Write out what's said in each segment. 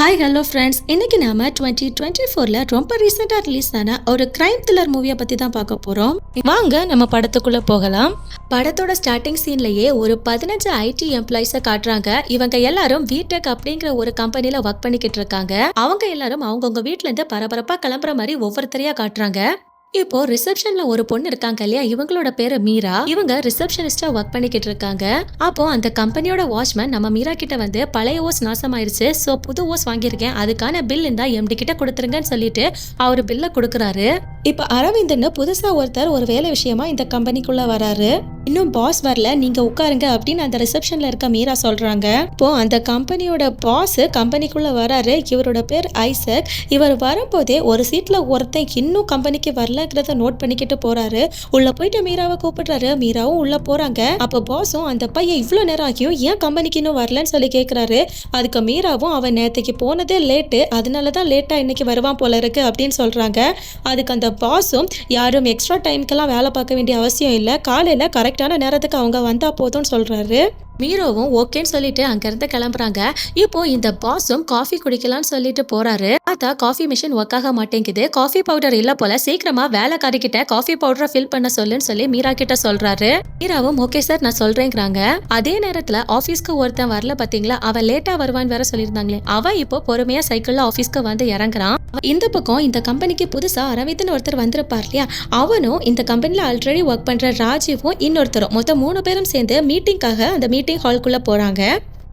Hi hello friends இன்னைக்கு நாம twenty twenty ஃபோரில் ரொம்ப ரீசெண்டாக ரிலீஸ் ஆன ஒரு கிரைம் த்ரில்லர் மூவியை பற்றி தான் பார்க்க போகிறோம் வாங்க நம்ம படத்துக்குள்ளே போகலாம். படத்தோட ஸ்டார்டிங் சீன்லேயே ஒரு பதினஞ்சு ஐடி எம்ப்ளாயிஸை காட்டுறாங்க. இவங்க எல்லாரும் வீடெக் அப்படிங்கிற ஒரு கம்பெனியில் ஒர்க் பண்ணிக்கிட்டு இருக்காங்க. அவங்க எல்லாரும் அவங்கவுங்க வீட்டிலேருந்து பரபரப்பாக கிளம்புற மாதிரி ஒவ்வொருத்தரையாக காட்டுறாங்க. இப்போ ரிசப்ஷன்ல ஒரு பொண்ணு இருக்காங்க இல்லையா? இவங்களோட பேரு மீரா. இவங்க ரிசப்ஷனிஸ்டா ஒர்க் பண்ணிக்கிட்டு இருக்காங்க. அப்போ அந்த கம்பெனியோட வாட்ச்மேன் நம்ம மீரா கிட்ட வந்து பழைய ஓஸ் நாசமாயிருச்சு. ஸோ புது ஓஸ் வாங்கியிருக்கேன். அதுக்கான பில் இருந்தா எம்டி கிட்ட கொடுத்துருங்கன்னு சொல்லிட்டு அவர் பில்லை கொடுக்குறாரு. இப்போ அரவிந்தன் புதுசா ஒருத்தர் ஒரு வேலை விஷயமா இந்த கம்பெனிக்குள்ள வராரு. இன்னும் பாஸ் வரல. நீங்க உட்காருங்க அப்படின்னு அந்த ரிசப்ஷன்ல இருக்க மீரா சொல்றாங்க. இப்போ அந்த கம்பெனியோட பாஸ் கம்பெனிக்குள்ள வராரு. இவரோட பேர் ஐசக். இவர் வரும்போதே ஒரு சீட்ல ஒருத்தன் இன்னும் கம்பெனிக்கு வரல. வரலங்கிறத நோட் பண்ணிக்கிட்டு போறாரு. உள்ள போயிட்டு மீராவை கூப்பிடுறாரு. மீராவும் உள்ள போறாங்க. அப்ப பாஸும் அந்த பையன் இவ்வளவு நேரம் ஆகியும் ஏன் கம்பெனிக்கு இன்னும் வரலன்னு சொல்லி கேக்குறாரு. அதுக்கு மீராவும் அவன் நேற்றுக்கு போனதே லேட்டு அதனால தான் லேட்டாக இன்னைக்கு வருவான் போல இருக்கு அப்படின்னு சொல்கிறாங்க அதுக்கு அந்த பாஸும் யாரும் எக்ஸ்ட்ரா டைம்க்கெல்லாம் வேலை பார்க்க வேண்டிய அவசியம் இல்லை. காலையில் கரெக்டான நேரத்துக்கு அவங்க வந்தால் போதும்னு சொல்கிறாரு மீரோவும் ஓகேன்னு சொல்லிட்டு அங்கேருந்து கிளம்புறாங்க. இப்போ இந்த பாஸும் காஃபி குடிக்கலாம்னு சொல்லிட்டு போறாரு. பார்த்தா காஃபி மிஷின் ஒர்க் ஆக மாட்டேங்குது. காஃபி பவுடர் இல்ல போல சீக்கிரமா வேலைக்காரிக்கிட்ட காஃபி பவுடரை ஃபில் பண்ண சொல்லுன்னு சொல்லி மீரா கிட்ட சொல்றாரு. மீராவும் ஓகே சார் நான் சொல்றேங்கிறாங்க. அதே நேரத்துல ஆபீஸ்க்கு ஒருத்தன் வரல பாத்தீங்களா? அவன் லேட்டா வருவான்னு வேற சொல்லியிருந்தாங்களே. அவன் இப்போ பொறுமையா சைக்கிள்ல ஆபீஸ்க்கு வந்து இறங்குறான். இந்த பக்கம் இந்த கம்பெனிக்கு புதுசா அரவிந்த்னு ஒருத்தர் வந்திருப்பார் இல்லையா? அவனும் இந்த கம்பெனில ஆல்ரெடி ஒர்க் பண்ற ராஜீவும் இன்னொருத்தரும். மொத்தம் மூணு பேரும் சேர்ந்து மீட்டிங்காக அந்த மீட்டிங் ஹால்குள்ள போறாங்க.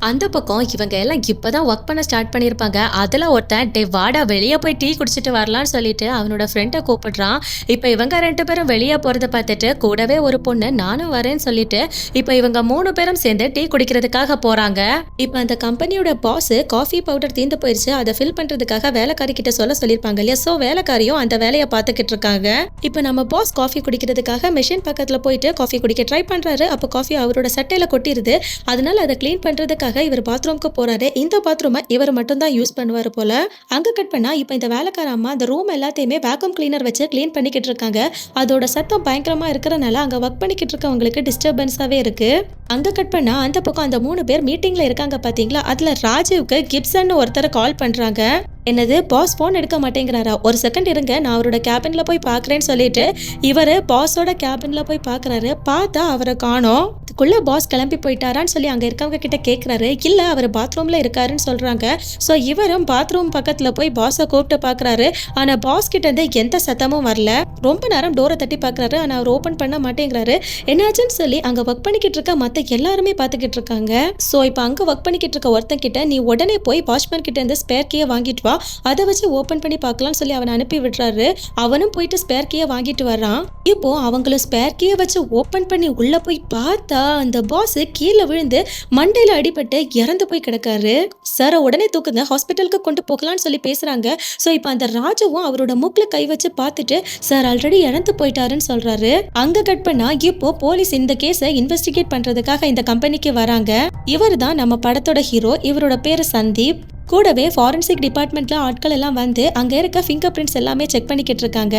அந்த பக்கம் இவங்க எல்லாம் இப்போதான் ஒர்க் பண்ண ஸ்டார்ட் பண்ணியிருப்பாங்க. அதில் ஒருத்தன் டே வாடா வெளியே போய் டீ குடிச்சிட்டு வரலான்னு சொல்லிட்டு அவனோட ஃப்ரெண்டை கூப்பிடுறான். இப்போ இவங்க ரெண்டு பேரும் வெளியே போகிறத பார்த்துட்டு கூடவே ஒரு பொண்ணு நானும் வரேன்னு சொல்லிட்டு இப்போ இவங்க மூணு பேரும் சேர்ந்து டீ குடிக்கிறதுக்காக போகிறாங்க இப்போ அந்த கம்பெனியோட பாஸ் காஃபி பவுடர் தீர்ந்து போயிருச்சு. அதை ஃபில் பண்ணுறதுக்காக வேலைக்காரி கிட்ட சொல்ல சொல்லியிருப்பாங்க இல்லையா? ஸோ வேலைக்காரியும் அந்த வேலையை பார்த்துக்கிட்டு இருக்காங்க. இப்போ நம்ம பாஸ் காஃபி குடிக்கிறதுக்காக மிஷின் பக்கத்தில் போயிட்டு காஃபி குடிக்க ட்ரை பண்ணுறாரு அப்போ காஃபி அவரோட சட்டையில் கொட்டிருது. அதனால அதை க்ளீன் வேலைக்காக இவர் பாத்ரூம்க்கு போறாரு. இந்த பாத்ரூமை இவர் மட்டும்தான் யூஸ் பண்ணுவார் போல. அங்க கட் பண்ணா இப்போ இந்த வேலைக்கார அம்மா அந்த ரூம் எல்லாத்தையுமே வேக்யூம் கிளீனர் வச்சு க்ளீன் பண்ணிக்கிட்டு இருக்காங்க. அதோட சத்தம் பயங்கரமா இருக்கிறனால அங்க ஒர்க் பண்ணிக்கிட்டு இருக்கவங்களுக்கு டிஸ்டர்பன்ஸாவே இருக்கு. அங்க கட் பண்ணா அந்த பக்கம் அந்த மூணு பேர் மீட்டிங்ல இருக்காங்க பாத்தீங்களா? அதுல ராஜீவ்க்கு கிப்சன் ஒருத்தரை கால் பண்றாங்க. என்னது பாஸ் ஃபோன் எடுக்க மாட்டேங்கிறாரா? ஒரு செகண்ட் இருங்க நான் அவரோட கேபினில் போய் பார்க்குறேன்னு சொல்லிட்டு இவர் பாஸோட கேபினில் போய் பார்க்குறாரு. பார்த்தா அவரை காணோம். அதுக்குள்ளே பாஸ் கிளம்பி போயிட்டாரான்னு சொல்லி அங்கே இருக்கவங்க கிட்ட கேட்குறாரு இல்லை அவர் பாத்ரூமில் இருக்காருன்னு சொல்கிறாங்க ஸோ இவரும் பாத்ரூம் பக்கத்தில் போய் பாஸை கூப்பிட்டு பார்க்குறாரு. ஆனால் பாஸ் கிட்ட இருந்து எந்த சத்தமும் வரல. ரொம்ப நேரம் டோரை தட்டி பார்க்குறாரு. ஆனால் அவர் ஓப்பன் பண்ண மாட்டேங்கிறாரு. என்னாச்சுன்னு சொல்லி அங்கே ஒர்க் பண்ணிக்கிட்டு இருக்க மற்ற எல்லாருமே பார்த்துக்கிட்டு இருக்காங்க. ஸோ இப்போ அங்கே ஒர்க் பண்ணிக்கிட்டு இருக்க ஒருத்தன் கிட்ட நீ உடனே போய் வாட்ச்மேன் கிட்ட இருந்து ஸ்பேர் கீயை வாங்கிட்டு வா. அதை வச்சு ஓப்பன் பண்ணி பார்க்கலாம்னு சொல்லி அவனை அனுப்பி விடுறாரு அவனும் போயிட்டு ஸ்பேர் கீயை வாங்கிட்டு வர்றான். இப்போ அவங்களும் ஸ்பேர் கீயை வச்சு ஓப்பன் பண்ணி உள்ள போய் பார்த்தா அந்த பாஸ் கீழே விழுந்து மண்டையில அடிபட்டு இறந்து போய் கிடக்காரு. சார் உடனே தூக்குங்க ஹாஸ்பிட்டலுக்கு கொண்டு போகலாம்னு சொல்லி பேசுறாங்க. ஸோ இப்போ அந்த ராஜுவும் அவரோட மூக்கில் கை வச்சு பார்த்துட்டு சார் ஆல்ரெடி இறந்து போயிட்டாருன்னு சொல்றாரு. அங்க கட் பண்ணா இப்போ போலீஸ் இந்த கேஸை இன்வெஸ்டிகேட் பண்றதுக்காக இந்த கம்பெனிக்கு வராங்க. இவர் தான் நம்ம படத்தோட ஹீரோ இவரோட பேரு சந்தீப். கூடவே ஃபாரன்சிக் டிபார்ட்மெண்ட்ல ஆட்கள் எல்லாம் வந்து அங்க இருக்க ஃபிங்கர் பிரிண்ட்ஸ் எல்லாமே செக் பண்ணிக்கிட்டு இருக்காங்க.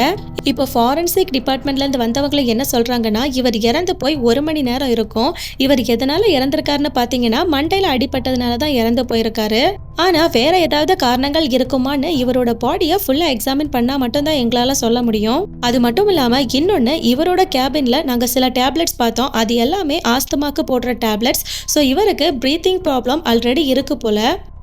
இப்போ ஃபாரன்சிக் டிபார்ட்மெண்ட்ல இருந்து வந்தவங்களை என்ன சொல்றாங்கன்னா இவர் இறந்து போய் ஒரு மணி நேரம் இருக்கும். இவர் எதனால இறந்திருக்காருன்னு பாத்தீங்கன்னா மண்டையில அடிபட்டதுனால தான் இறந்து போயிருக்காரு. ஆனா வேற ஏதாவது காரணங்கள் இருக்குமான்னு இவரோட பாடியை ஃபுல்லா எக்ஸாமின் பண்ணா மட்டும்தான் எங்களால சொல்ல முடியும். அது மட்டும் இல்லாம இன்னொன்னு இவரோட கேபின்ல நாங்க சில டேப்லெட்ஸ் பார்த்தோம். அது எல்லாமே ஆஸ்துமாக்கு போடுற டேப்லெட்ஸ் ஸோ இவருக்கு ப்ரீத்திங் ப்ராப்ளம் ஆல்ரெடி இருக்கு போல.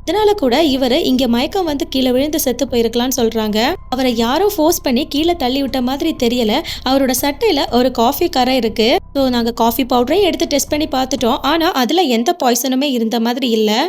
அதனால கூட இவர் இங்க மயக்கம் வந்து கீழே விழுந்து செத்து போயிருக்கலாம்னு சொல்றாங்க. அவரை யாரோ ஃபோர்ஸ் பண்ணி கீழே தள்ளி விட்ட மாதிரி தெரியல. அவரோட சட்டையில ஒரு காஃபி கரை இருக்கு. ஸோ நாங்க காஃபி பவுடரையும் எடுத்து டெஸ்ட் பண்ணி பார்த்துட்டோம். ஆனா அதுல எந்த பாய்சனுமே இருந்த மாதிரி இல்லை.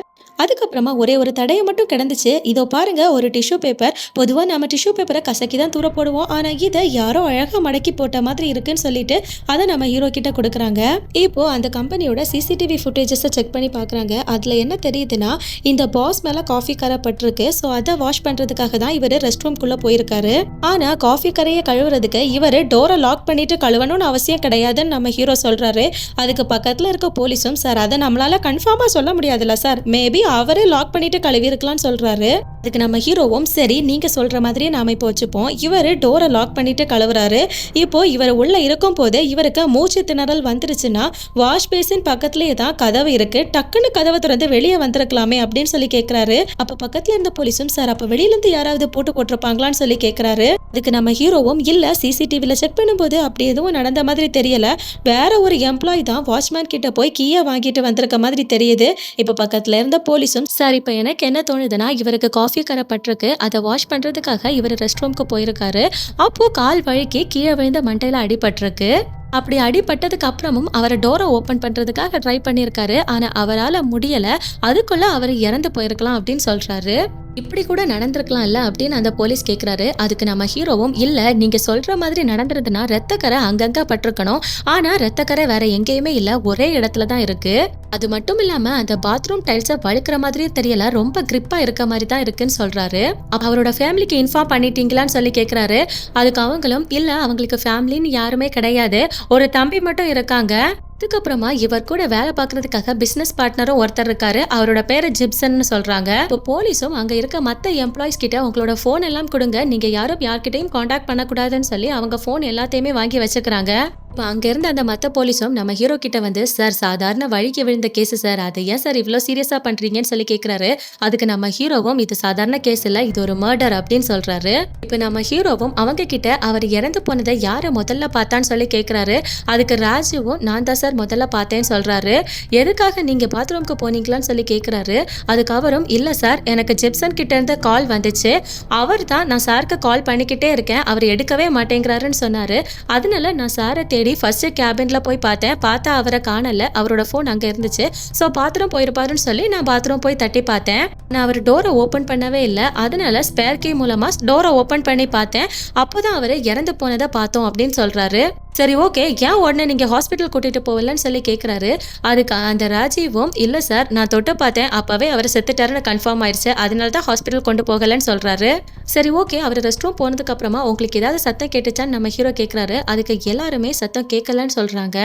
அதுக்கப்புறமா ஒரே ஒரு தடையை மட்டும் கிடந்துச்சு. இதோ பாருங்க ஒரு டிஷ்யூ பேப்பர் பொதுவாக நம்ம டிஷ்யூ பேப்பரை கசக்கி தான் தூர போடுவோம். ஆனால் இதை யாரோ அழகாக மடக்கி போட்ட மாதிரி இருக்குன்னு சொல்லிட்டு அதை நம்ம ஹீரோ கிட்ட கொடுக்குறாங்க. இப்போ அந்த கம்பெனியோட சிசிடிவி ஃபுட்டேஜஸை செக் பண்ணி பார்க்குறாங்க அதில் என்ன தெரியுதுன்னா இந்த பாஸ் மேலே காஃபி கரை பட்டிருக்கு. ஸோ அதை வாஷ் பண்ணுறதுக்காக தான் இவர் ரெஸ்ட் ரூம்குள்ளே போயிருக்காரு. ஆனால் காஃபி கரையை கழுவுறதுக்கு இவர் டோரை லாக் பண்ணிட்டு கழுவணும்னு அவசியம் கிடையாதுன்னு நம்ம ஹீரோ சொல்கிறாரு அதுக்கு பக்கத்தில் இருக்க போலீஸும் சார் அதை நம்மளால கன்ஃபார்மாக சொல்ல முடியாதுல்ல சார். மேபி அவரே லாக் பண்ணிட்டு கழுவி இருக்கலாம்னு சொல்றாரு. அதுக்கு நம்ம ஹீரோவும் சரி நீங்க சொல்ற மாதிரியே நாம இப்போ வச்சுப்போம். இவர் டோரை லாக் பண்ணிட்டு கழுவுறாரு. இப்போ இவர் உள்ள இருக்கும் போதே இவருக்கு மூச்சு திணறல் வந்துருச்சுன்னா வாஷ் பேசின் பக்கத்துலயே தான் கதவு இருக்கு. டக்குன்னு கதவை திறந்து வெளியே வந்திருக்கலாமே அப்படின்னு சொல்லி கேக்குறாரு. அப்ப பக்கத்துல இருந்த போலீஸும் சார் அப்ப வெளியில இருந்து யாராவது போட்டு போட்டிருப்பாங்களான்னு சொல்லி கேக்குறாரு. அதுக்கு நம்ம ஹீரோவும் இல்ல சிசிடிவில செக் பண்ணும்போது அப்படி எதுவும் நடந்த மாதிரி தெரியல. வேற ஒரு எம்ப்ளாய் தான் வாட்ச்மேன் கிட்ட போய் கீயை வாங்கிட்டு வந்திருக்க மாதிரி தெரியுது. இப்ப பக்கத்துல இருந்த போலீஸும் சார் இப்ப எனக்கு என்ன தோணுதுன்னா இவருக்கு காஃபி கரை பட்டிருக்கு அதை வாஷ் பண்றதுக்காக இவர் ரெஸ்ட் ரூம்க்கு போயிருக்காரு. அப்போ கால் வழுக்கி கீழே விழுந்த மண்டையில அடிபட்டிருக்கு. அப்படி அடிபட்டதுக்கு அப்புறமும் அவரை டோரை ஓப்பன் பண்றதுக்காக ட்ரை பண்ணியிருக்காரு. ஆனா அவரால் முடியல. அதுக்குள்ள அவர் இறந்து போயிருக்கலாம் அப்படின்னு சொல்றாரு. இப்படி கூட நடந்திருக்கலாம் இல்ல அப்படின்னு அந்த போலீஸ் கேக்குறாரு. அதுக்கு நம்ம ஹீரோவும் இல்ல நீங்க சொல்ற மாதிரி நடந்திருந்ததுன்னா ரத்தக்கரை அங்கங்க பட்டிருக்கணும். ஆனா ரத்தக்கரை வேற எங்கேயுமே இல்ல ஒரே இடத்துல தான் இருக்கு. அது மட்டும் இல்லாம அந்த பாத்ரூம் டைல்ஸை வழுக்கிற மாதிரியே தெரியல ரொம்ப கிரிப்பா இருக்க மாதிரி தான் இருக்குன்னு சொல்றாரு. அவரோட ஃபேமிலிக்கு இன்ஃபார்ம் பண்ணிட்டீங்களான்னு சொல்லி கேக்குறாரு. அதுக்கு அவங்களும் இல்ல அவங்களுக்கு ஃபேமிலின்னு யாருமே கிடையாது. ஒரு தம்பி மட்டும் இருக்காங்க. அதுக்கப்புறமா இவர் கூட வேலை பார்க்கறதுக்காக பிசினஸ் பார்ட்னரும் ஒருத்தர் இருக்காரு. அவரோட பேரு ஜிப்சன் சொல்றாங்க. இப்போ போலீஸும் அங்க இருக்க மத்த எம்ப்ளாயிஸ் கிட்ட உங்களோட போன் எல்லாம் கொடுங்க. நீங்க யாரும் யார்கிட்டயும் காண்டாக்ட் பண்ணக்கூடாதுன்னு சொல்லி அவங்க போன் எல்லாத்தையுமே வாங்கி வச்சுக்கிறாங்க. இப்போ அங்கேருந்து அந்த மற்ற போலீஸும் நம்ம ஹீரோ கிட்ட வந்து சார் சாதாரண வழிக்கு விழுந்த கேஸ் சார் அதை ஏன் சார் இவ்வளோ சீரியஸாக பண்ணுறீங்கன்னு சொல்லி கேட்குறாரு அதுக்கு நம்ம ஹீரோவும் இது சாதாரண கேஸ் இல்லை இது ஒரு மர்டர் அப்படின்னு சொல்கிறாரு இப்போ நம்ம ஹீரோவும் அவங்க கிட்ட அவர் இறந்து போனதை யாரை முதல்ல பார்த்தான்னு சொல்லி கேட்குறாரு அதுக்கு ராஜுவும் நான் தான் சார் முதல்ல பார்த்தேன்னு சொல்கிறாரு எதுக்காக நீங்கள் பாத்ரூம்க்கு போனீங்களான்னு சொல்லி கேட்குறாரு அதுக்கு அவரும் இல்லை சார் எனக்கு ஜிப்சன் கிட்டேருந்து கால் வந்துச்சு. அவர் தான் நான் சாருக்கு கால் பண்ணிக்கிட்டே இருக்கேன். அவர் எடுக்கவே மாட்டேங்கிறாருன்னு சொன்னார். அதனால நான் சாரை தேடி ஃபர்ஸ்ட் கேபின்ல போய் பார்த்தேன். பார்த்தா அவரை காணல. அவரோட ஃபோன் அங்க இருந்துச்சு. ஸோ பாத்ரூம் போயிருப்பாருன்னு சொல்லி நான் பாத்ரூம் போய் தட்டி பார்த்தேன். நான் அவர் டோரை ஓப்பன் பண்ணவே இல்லை. அதனால ஸ்பேர் கீ மூலமா டோரை ஓப்பன் பண்ணி பார்த்தேன். அப்போதான் அவர் இறந்து போனதை பார்த்தோம் அப்படின்னு சொல்றாரு. சரி ஓகே ஏன் உடனே நீங்க ஹாஸ்பிட்டல் கூட்டிட்டு போகலன்னு சொல்லி கேக்குறாரு. அதுக்கு அந்த ராஜீவும் இல்ல சார் நான் தொட்டு பார்த்தேன். அப்பவே அவர் செத்துட்டாருன்னு கன்ஃபார்ம் ஆயிடுச்சு அதனால தான் ஹாஸ்பிட்டல் கொண்டு போகலன்னு சொல்றாரு. சரி ஓகே அவர் ரெஸ்ட் ரூம் போனதுக்கு அப்புறமா உங்களுக்கு ஏதாவது சத்தம் கேட்டுச்சான்னு நம்ம ஹீரோ கேக்குறாரு. அதுக்கு எல்லாருமே சத்தம் கேட்கலன்னு சொல்கிறாங்க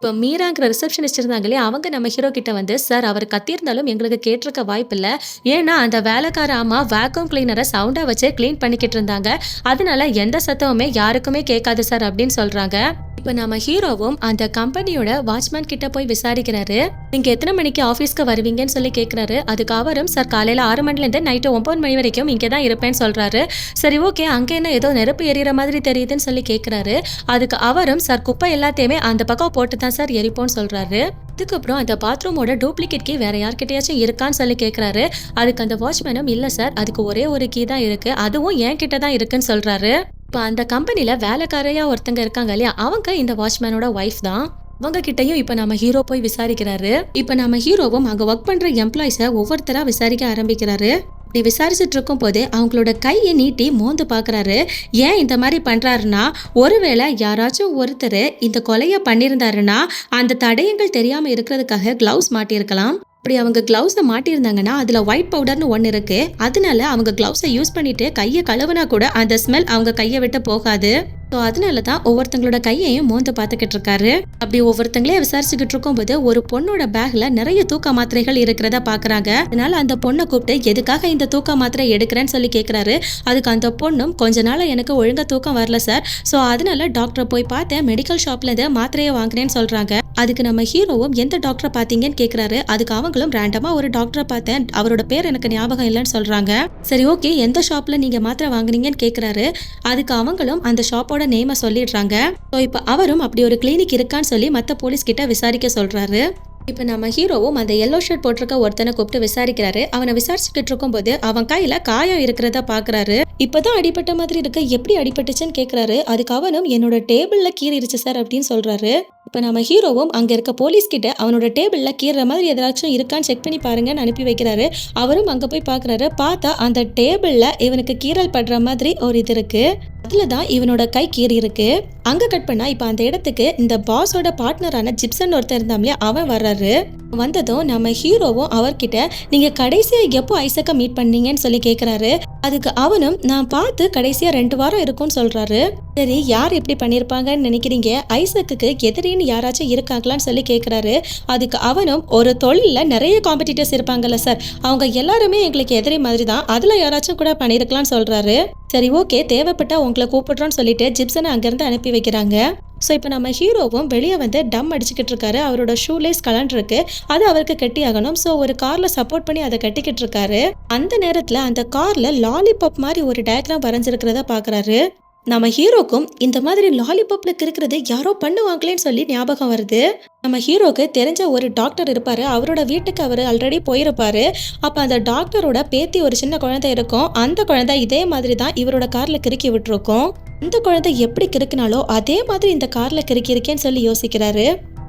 இப்போ மீராங்கிற ரிசப்ஷனிஸ்ட் இருந்தாங்களே அவங்க நம்ம ஹீரோ கிட்ட வந்து சார் அவர் கத்தியிருந்தாலும் எங்களுக்கு கேட்டிருக்க வாய்ப்பில்லை ஏன்னா அந்த வேலைக்கார அம்மா வேக்யூம் கிளீனரை சவுண்டாக வச்சு க்ளீன் பண்ணிக்கிட்டு இருந்தாங்க. அதனால எந்த சத்தமுமே யாருக்குமே கேட்காது சார் அப்படின்னு சொல்கிறாங்க இப்போ நம்ம ஹீரோவும் அந்த கம்பெனியோட வாட்ச்மேன் கிட்ட போய் விசாரிக்கிறாரு. நீங்க எத்தனை மணிக்கு ஆஃபீஸ்க்கு வருவீங்கன்னு சொல்லி கேட்குறாரு அதுக்கு அவரும் சார் காலையில் ஆறு மணிலேருந்து நைட்டு ஒன்பது மணி வரைக்கும் இங்கே தான் இருப்பேன்னு சொல்றாரு. சரி ஓகே அங்கே என்ன ஏதோ நெருப்பு எரியிற மாதிரி தெரியுதுன்னு சொல்லி கேட்குறாரு அதுக்கு அவரும் சார் குப்பை எல்லாத்தையுமே அந்த பக்கம் போட்டு தான் சார் எரிப்போம்னு சொல்றாரு. அதுக்கப்புறம் அந்த பாத்ரூமோட டூப்ளிகேட் கீ வேற யார்கிட்டயாச்சும் இருக்கான்னு சொல்லி கேட்குறாரு அதுக்கு அந்த வாட்ச்மேனும் இல்லை சார் அதுக்கு ஒரே ஒரு கீ தான் இருக்கு. அதுவும் என் கிட்ட தான் இருக்குன்னு சொல்றாரு. இப்போ அந்த கம்பெனியில் வேலைக்காரையா ஒருத்தங்க இருக்காங்க இல்லையா? அவங்க இந்த வாட்ச்மேனோட ஒய்ஃப் தான். அவங்க கிட்டையும் இப்போ நம்ம ஹீரோ போய் விசாரிக்கிறாரு. இப்போ நம்ம ஹீரோவும் அங்கே ஒர்க் பண்ணுற எம்ப்ளாயிஸை ஒவ்வொருத்தரா விசாரிக்க ஆரம்பிக்கிறாரு. இப்படி விசாரிச்சுட்டு இருக்கும் போது அவங்களோட கையை நீட்டி மோந்து பார்க்குறாரு ஏன் இந்த மாதிரி பண்ணுறாருன்னா ஒருவேளை யாராச்சும் ஒருத்தர் இந்த கொலையை பண்ணியிருந்தாருன்னா அந்த தடயங்கள் தெரியாமல் இருக்கிறதுக்காக க்ளவுஸ் மாட்டியிருக்கலாம். அப்படி அவங்க க்ளவுஸை மாட்டியிருந்தாங்கன்னா அதில் ஒயிட் பவுடர்னு ஒன்று இருக்கு. அதனால அவங்க க்ளவுஸை யூஸ் பண்ணிட்டு கையை கழுவுனா கூட அந்த ஸ்மெல் அவங்க கையை விட்டு போகாது. ஸோ அதனால தான் ஒவ்வொருத்தங்களோட கையையும் மோந்து பார்த்துக்கிட்டு இருக்காரு. அப்படி ஒவ்வொருத்தங்களே விசாரிச்சுக்கிட்டு இருக்கும்போது ஒரு பொண்ணோட பேக்ல நிறைய தூக்க மாத்திரைகள் இருக்கிறத பாக்குறாங்க. அதனால அந்த பொண்ணை கூப்பிட்டு எதுக்காக இந்த தூக்க மாத்திரை எடுக்கிறேன்னு சொல்லி கேட்குறாரு அதுக்கு அந்த பொண்ணும் கொஞ்ச நாள் எனக்கு ஒழுங்கா தூக்கம் வரல சார் ஸோ அதனால டாக்டரை போய் பார்த்தேன். மெடிக்கல் ஷாப்ல இருந்து மாத்திரையை வாங்கினேன்னு சொல்றாங்க. அதுக்கு நம்ம ஹீரோவும் எந்த டாக்டரை பார்த்தீங்கன்னு கேட்குறாரு அதுக்கு அவங்களும் ரேண்டமாக ஒரு டாக்டரை பார்த்தேன். அவரோட பேர் எனக்கு ஞாபகம் இல்லைன்னு சொல்கிறாங்க சரி ஓகே எந்த ஷாப்பில் நீங்கள் மாத்திரை வாங்குனீங்கன்னு கேட்குறாரு அதுக்கு அவங்களும் அந்த ஷாப்போட நேமை சொல்லிடுறாங்க. ஸோ இப்போ அவரும் அப்படி ஒரு கிளினிக் இருக்கான்னு சொல்லி மற்ற போலீஸ் கிட்ட விசாரிக்க சொல்கிறாரு இப்போ நம்ம ஹீரோவும் அந்த எல்லோ ஷர்ட் போட்டிருக்க ஒருத்தனை கூப்பிட்டு விசாரிக்கிறாரு. அவனை விசாரிச்சுக்கிட்டு இருக்கும்போது அவன் கையில காயம் இருக்கிறதா பாக்குறாரு. இப்போதான் அடிபட்ட மாதிரி இருக்க. எப்படி அடிபட்டுச்சுன்னு கேக்குறாரு. அதுக்கு அவனும் என்னோட டேபிள்ல கீறிடுச்சு சார் அப்படின்னு சொல்றாரு. இப்போ நம்ம ஹீரோவும் அங்க இருக்க போலீஸ் கிட்ட அவனோட டேபிள்ல கீறுற மாதிரி ஏதாச்சும் இருக்கான்னு செக் பண்ணி பாருங்கன்னு அனுப்பி வைக்கிறாரு. அவரும் அங்க போய் பாக்குறாரு. பார்த்தா அந்த டேபிள்ல இவனுக்கு கீறல் படுற மாதிரி ஒரு இது இருக்கு. அதுல தான் இவனோட கை கீறி இருக்கு. அங்க கட் பண்ணா இப்போ அந்த இடத்துக்கு இந்த பாஸோட பார்ட்னரான ஜிப்சன் ஒருத்தர் இருந்தாமலே அவன் வர்றாரு. வந்ததும் நம்ம ஹீரோவும் அவர்கிட்ட நீங்க கடைசியா எப்போ ஐசக்க மீட் பண்ணீங்கன்னு சொல்லி கேக்குறாரு. அதுக்கு அவனும் நான் பார்த்து கடைசியா ரெண்டு வாரம் இருக்கும்னு சொல்றாரு. சரி யார் இப்படி பண்ணியிருப்பாங்கன்னு நினைக்கிறீங்க? ஐசக்குக்கு எதிரின்னு யாராச்சும் இருக்காங்களான்னு சொல்லி கேட்குறாரு அதுக்கு அவனும் ஒரு தொழிலில் நிறைய காம்படிட்டர்ஸ் இருப்பாங்கல்ல சார். அவங்க எல்லாருமே எங்களுக்கு எதிரி மாதிரி தான் அதில் யாராச்சும் கூட பண்ணியிருக்கலாம்னு சொல்கிறாரு சரி ஓகே தேவைப்பட்டா உங்களை கூப்பிட்றோன்னு சொல்லிட்டு ஜிப்சனை அங்கேருந்து அனுப்பி வைக்கிறாங்க. ஸோ இப்போ நம்ம ஹீரோவும் வெளியே வந்து டம் அடிச்சுக்கிட்டு இருக்காரு. அவரோட ஷூலேஸ் கலண்டிருக்கு அது அவருக்கு கட்டி ஆகணும் ஸோ ஒரு காரில் சப்போர்ட் பண்ணி அதை கட்டிக்கிட்டு இருக்காரு. அந்த நேரத்தில் அந்த காரில் லாலிபாப் மாதிரி ஒரு டயக்ராம் வரைஞ்சிருக்கிறத பார்க்குறாரு நம்ம ஹீரோக்கும் இந்த மாதிரி லாலிபாப்ல இருக்கிறது யாரோ பண்ணுவாங்களேன்னு சொல்லி ஞாபகம் வருது. நம்ம ஹீரோக்கு தெரிஞ்ச ஒரு டாக்டர் இருப்பாரு. அவரோட வீட்டுக்கு அவர் ஆல்ரெடி போயிருப்பாரு. அப்போ அந்த டாக்டரோட பேத்தி ஒரு சின்ன குழந்தை இருக்கும். அந்த குழந்தை இதே மாதிரி தான் இவரோட கார்ல கிறுக்கி விட்டுருக்கோம். இந்த குழந்தை எப்படி கிறுக்கினாலோ அதே மாதிரி இந்த கார்ல கிறுக்கியிருக்கேன்னு சொல்லி யோசிக்கிறாரு.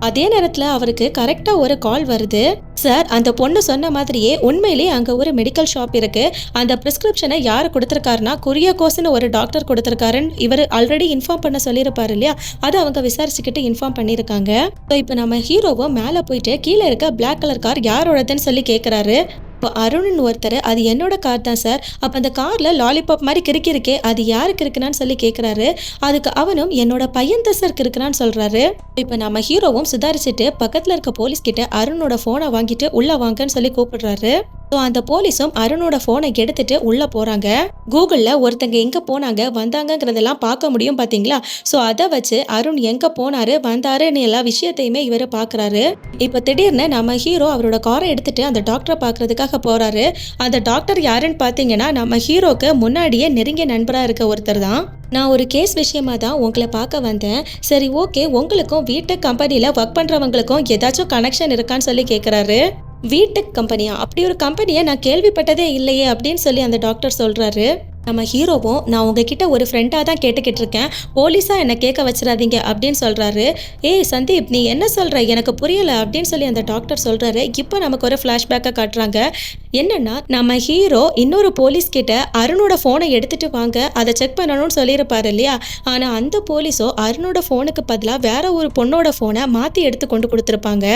அதே நேரத்தில் அவருக்கு கரெக்டாக ஒரு கால் வருது. சார் அந்த பொண்ணு சொன்ன மாதிரியே உண்மையிலேயே அங்கே ஒரு மெடிக்கல் ஷாப் இருக்கு. அந்த ப்ரிஸ்கிரிப்ஷனை யார் கொடுத்துருக்காருன்னா குரியாகோஸ்னு ஒரு டாக்டர் கொடுத்துருக்காருன்னு இவர் ஆல்ரெடி இன்ஃபார்ம் பண்ண சொல்லியிருப்பாரு இல்லையா? அதை அவங்க விசாரிச்சுக்கிட்டு இன்ஃபார்ம் பண்ணியிருக்காங்க. ஸோ இப்போ நம்ம ஹீரோவும் மேலே போயிட்டு கீழே இருக்க பிளாக் கலர் கார் யாரோடதுன்னு சொல்லி கேட்குறாரு இப்போ அருண்னு ஒருத்தர் அது என்னோட கார் தான் சார். அப்போ அந்த காரில் லாலிபாப் மாதிரி கிறுக்கிருக்கே அது யாருக்கு இருக்குனான்னு சொல்லி கேட்குறாரு அதுக்கு அவனும் என்னோட பையன் தான் சார் கிறுக்குனான்னு சொல்கிறாரு இப்போ நம்ம ஹீரோவும் சுதாரிச்சுட்டு பக்கத்தில் இருக்க போலீஸ் கிட்ட அருணோட ஃபோனை வாங்கிட்டு உள்ளே வாங்கன்னு சொல்லி கூப்பிடுறாரு. ஸோ அந்த போலீஸும் அருணோட ஃபோனை எடுத்துட்டு உள்ளே போகிறாங்க கூகுளில் ஒருத்தங்க எங்கே போனாங்க வந்தாங்கங்கிறதெல்லாம் பார்க்க முடியும் பார்த்தீங்களா ஸோ அதை வச்சு அருண் எங்கே போனாரு வந்தாருன்னு எல்லா விஷயத்தையுமே இவர் பார்க்குறாரு இப்போ திடீர்னு நம்ம ஹீரோ அவரோட காரை எடுத்துட்டு அந்த டாக்டரை பார்க்கறதுக்காக போகிறாரு அந்த டாக்டர் யாருன்னு பார்த்தீங்கன்னா நம்ம ஹீரோக்கு முன்னாடியே நெருங்கிய நண்பராக இருக்க ஒருத்தர் தான். நான் ஒரு கேஸ் விஷயமா தான் உங்களை பார்க்க வந்தேன். சரி ஓகே உங்களுக்கும் வீட்டு கம்பெனியில் ஒர்க் பண்ணுறவங்களுக்கும் ஏதாச்சும் கனெக்ஷன் இருக்கான்னு சொல்லி கேட்குறாரு வீட்டுக் கம்பெனியா அப்படி ஒரு கம்பெனியை நான் கேள்விப்பட்டதே இல்லையே அப்படின்னு சொல்லி அந்த டாக்டர் சொல்கிறாரு நம்ம ஹீரோவும் நான் உங்ககிட்ட ஒரு ஃப்ரெண்டாக தான் கேட்டுக்கிட்டு இருக்கேன் போலீஸாக என்னை கேட்க வச்சிடாதீங்க அப்படின்னு சொல்கிறாரு ஏய் சந்தீப் நீ என்ன சொல்கிற எனக்கு புரியலை அப்படின்னு சொல்லி அந்த டாக்டர் சொல்கிறாரு இப்போ நமக்கு ஒரு ஃப்ளாஷ்பேக்கை காட்டுறாங்க. என்னென்னா நம்ம ஹீரோ இன்னொரு போலீஸ் கிட்ட அருணோட ஃபோனை எடுத்துகிட்டு வாங்க அதை செக் பண்ணணும்னு சொல்லியிருப்பார் இல்லையா? ஆனால் அந்த போலீஸோ அருணோட ஃபோனுக்கு பதிலாக வேற ஒரு பொண்ணோட ஃபோனை மாற்றி எடுத்து கொண்டு கொடுத்துருப்பாங்க.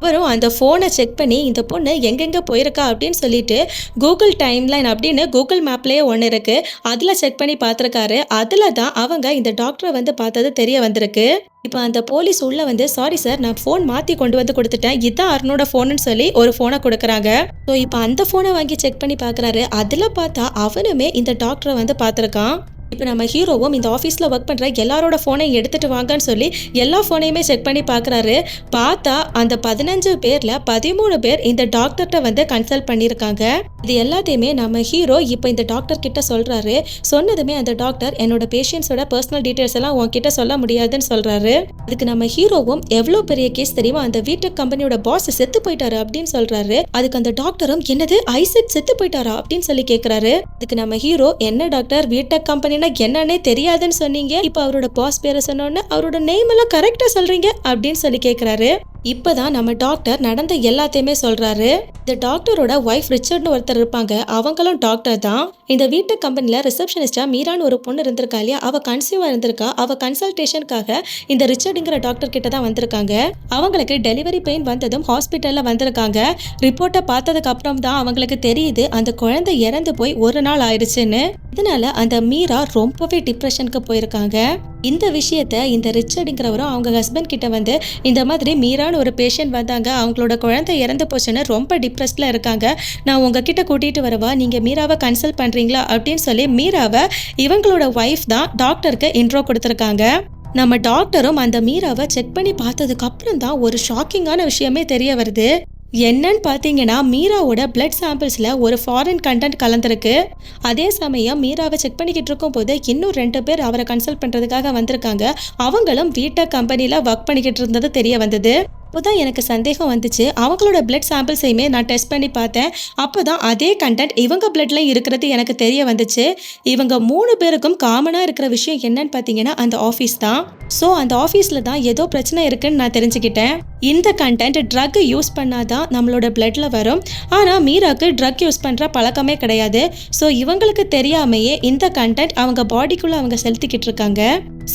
அவரும் அந்த ஃபோனை செக் பண்ணி இந்த பொண்ணு எங்கெங்கே போயிருக்கா? அப்படின்னு சொல்லிட்டு கூகுள் டைம்லைன் அப்படின்னு கூகுள் மேப்லேயே ஒன்று இருக்குது அதில் செக் பண்ணி பார்த்துருக்காரு. அதில் தான் அவங்க இந்த டாக்டரை வந்து பார்த்தது தெரிய வந்திருக்கு. இப்போ அந்த போலீஸ் உள்ள வந்து சாரி சார் நான் ஃபோன் மாற்றி கொண்டு வந்து கொடுத்துட்டேன். இதுதான் அருணோட ஃபோனுன்னு சொல்லி ஒரு ஃபோனை கொடுக்குறாங்க. ஸோ இப்போ அந்த ஃபோனை வாங்கி செக் பண்ணி பார்க்குறாரு. அதில் பார்த்தா அவனுமே இந்த டாக்டரை வந்து பார்த்துருக்கான். இப்போ நம்ம ஹீரோவும் இந்த ஆஃபீஸில் ஒர்க் பண்ணுற எல்லாரோட ஃபோனையும் எடுத்துகிட்டு வாங்கன்னு சொல்லி எல்லா ஃபோனையுமே செக் பண்ணி பார்க்குறாரு பார்த்தா அந்த பதினஞ்சு பேரில் பதிமூணு பேர் இந்த டாக்டர்கிட்ட வந்து கன்சல்ட் பண்ணியிருக்காங்க இது எல்லாத்தையுமே நம்ம ஹீரோ இப்போ இந்த டாக்டர் கிட்ட சொல்கிறாரு சொன்னதுமே அந்த டாக்டர் என்னோட பேஷண்ட்ஸோட பர்சனல் டீட்டெயில்ஸ் எல்லாம் உங்ககிட்ட சொல்ல முடியாதுன்னு சொல்கிறாரு அதுக்கு நம்ம ஹீரோவும் எவ்வளோ பெரிய கேஸ் தெரியுமா? அந்த வீட்டு கம்பெனியோட பாஸ் செத்து போயிட்டாரு அப்படின்னு சொல்கிறாரு அதுக்கு அந்த டாக்டரும் என்னது ஐசெட் செத்து போயிட்டாரா அப்படின்னு சொல்லி கேட்குறாரு அதுக்கு நம்ம ஹீரோ என்ன டாக்டர் வீட்டக் அப்படின்னா என்னன்னே தெரியாதுன்னு சொன்னீங்க. இப்போ அவரோட பாஸ் பேரை சொன்னோன்னே அவரோட நேம் எல்லாம் கரெக்டாக சொல்கிறீங்க அப்படின்னு சொல்லி கேட்குறாரு இப்போதான் நம்ம டாக்டர் நடந்த எல்லாத்தையுமே சொல்றாரு. இந்த டாக்டரோட ஒய்ஃப் ரிச்சர்ட்னு ஒருத்தர் இருப்பாங்க. அவங்களும் டாக்டர் தான். இந்த வீட்டு கம்பெனியில் ரிசப்ஷனிஸ்டாக மீரான்னு ஒரு பொண்ணு இருந்திருக்கா இல்லையா? அவள் கன்சீவாக இருந்திருக்கா. அவள் கன்சல்டேஷனுக்காக இந்த ரிச்சர்டுங்கிற டாக்டர் கிட்ட தான் வந்திருக்காங்க. அவங்களுக்கு டெலிவரி பெயின் வந்ததும் ஹாஸ்பிட்டலில் வந்திருக்காங்க. ரிப்போர்ட்டை பார்த்ததுக்கு அப்புறம் தான் அவங்களுக்கு தெரியுது அந்த குழந்தை இறந்து போய் ஒரு நாள் ஆயிடுச்சுன்னு. இதனால அந்த மீரா ரொம்பவே டிப்ரெஷனுக்கு போயிருக்காங்க. இந்த விஷயத்த இந்த ரிச்சர்டுங்கிறவரும் அவங்க ஹஸ்பண்ட் கிட்ட வந்து இந்த மாதிரி மீரா மீரான்னு ஒரு பேஷண்ட் வந்தாங்க அவங்களோட குழந்தை இறந்து போச்சுன்னு ரொம்ப டிப்ரெஸ்டில் இருக்காங்க. நான் உங்ககிட்ட கூட்டிகிட்டு வரவா? நீங்கள் மீராவை கன்சல்ட் பண்ணுறீங்களா அப்படின்னு சொல்லி மீராவை இவங்களோட ஒய்ஃப் தான் டாக்டருக்கு இன்ட்ரோ கொடுத்துருக்காங்க. நம்ம டாக்டரும் அந்த மீராவை செக் பண்ணி பார்த்ததுக்கு அப்புறம் தான் ஒரு ஷாக்கிங்கான விஷயமே தெரிய வருது. என்னன்னு பார்த்தீங்கன்னா மீராவோட பிளட் சாம்பிள்ஸில் ஒரு ஃபாரின் கண்டென்ட் கலந்துருக்கு. அதே சமயம் மீராவை செக் பண்ணிக்கிட்டு இருக்கும்போது இன்னும் ரெண்டு பேர் அவரை கன்சல்ட் பண்ணுறதுக்காக வந்திருக்காங்க. அவங்களும் வீட்டை கம்பெனியில் ஒர்க் பண்ணிக்கிட்டு இருந்தது தெரிய வந்தது. அப்போ தான் எனக்கு சந்தேகம் வந்துச்சு. அவங்களோட பிளட் சாம்பிள்ஸையுமே நான் டெஸ்ட் பண்ணி பார்த்தேன். அப்போ தான் அதே கண்டென்ட் இவங்க பிளட்ல இருக்கிறது எனக்கு தெரிய வந்துச்சு. இவங்க மூணு பேருக்கும் காமனாக இருக்கிற விஷயம் என்னன்னு பார்த்தீங்கன்னா அந்த ஆஃபீஸ் தான். ஸோ அந்த ஆஃபீஸில் தான் ஏதோ பிரச்சனை இருக்குன்னு நான் தெரிஞ்சுக்கிட்டேன். இந்த கண்டென்ட் ட்ரக் யூஸ் பண்ணாதான் நம்மளோட பிளட்ல வரும். ஆனால் மீராக்கு ட்ரக் யூஸ் பண்ணுற பழக்கமே கிடையாது. ஸோ இவங்களுக்கு தெரியாமையே இந்த கண்டென்ட் அவங்க பாடிக்குள்ளே அவங்க செலுத்திக்கிட்டு இருக்காங்க.